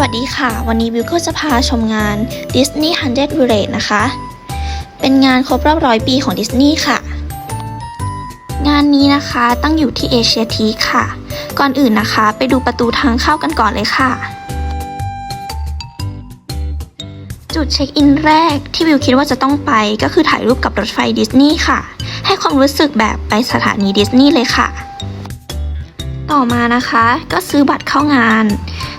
วัสดีค่ะ วันนี้วิวก็จะพาชมงาน Disney 100 Village นะคะ เป็นงานครบรอบร้อยปีของดิสนีย์ค่ะ งานนี้นะคะตั้งอยู่ที่เอเชียทีค่ะ ก่อนอื่นนะคะ ไปดูประตูทางเข้ากันก่อนเลยค่ะ จุดเช็คอินแรกที่วิวคิดว่าจะต้องไปก็คือถ่ายรูปกับรถไฟดิสนีย์ค่ะ ให้ความรู้สึกแบบไปสถานีดิสนีย์เลยค่ะ ต่อมานะคะก็ซื้อบัตรเข้างาน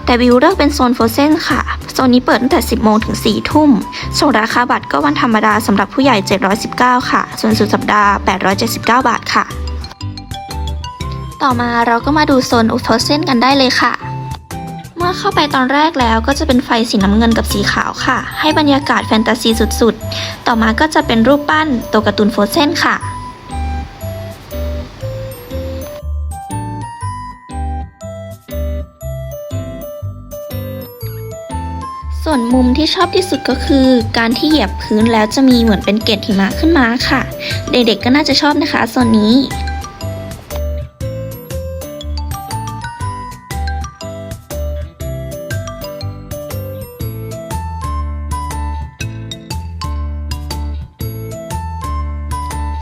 แต่วิวเลือกเป็นโซนโฟเซนค่ะ โซนนี้เปิดตั้งแต่ 10 โมงถึง 4 ทุ่ม ส่วนราคาบัตรก็วันธรรมดาสำหรับผู้ใหญ่ 719 ค่ะ ส่วนสุดสัปดาห์ 879 บาทค่ะ ต่อมาเราก็มาดูโซนอุโฟเซนกันได้เลยค่ะ เมื่อเข้าไปตอนแรกแล้วก็จะเป็นไฟสีน้ำเงินกับสีขาวค่ะ ให้บรรยากาศแฟนตาซีสุดๆ ต่อมาก็จะเป็นรูปปั้นตัวการ์ตูนโฟเซนค่ะ ส่วนมุมที่ชอบที่สุดก็คือ การที่เหยียบพื้นแล้วจะมีเหมือนเป็นเกล็ดหิมะขึ้นมาค่ะ เด็กๆก็น่าจะชอบนะคะโซนนี้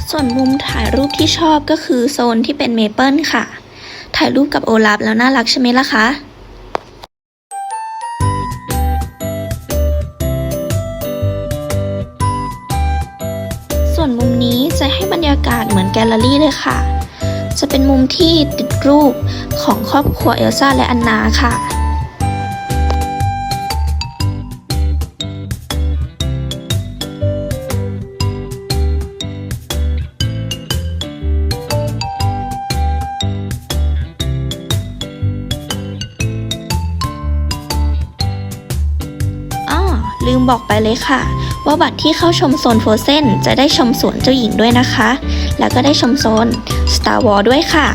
ส่วนมุมถ่ายรูปที่ชอบก็คือโซนที่เป็นเมเปิลค่ะ ถ่ายรูปกับโอลาฟแล้วน่ารักใช่ไหมล่ะคะ ให้บรรยากาศเหมือนแกลเลอรี่เลยค่ะ จะเป็นมุมที่ติดรูปของครอบครัวเอลซ่าและอันนาค่ะอ้อลืมบอกไปเลยค่ะ ว่าบัตรที่เข้าชมโซนโฟเซนจะได้ชมสวนเจ้าหญิงด้วยนะคะ แล้วก็ได้ชมโซน Star Wars ด้วยค่ะ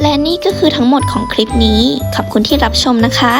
และนี่ก็คือทั้งหมดของคลิปนี้ ขอบคุณที่รับชมนะคะ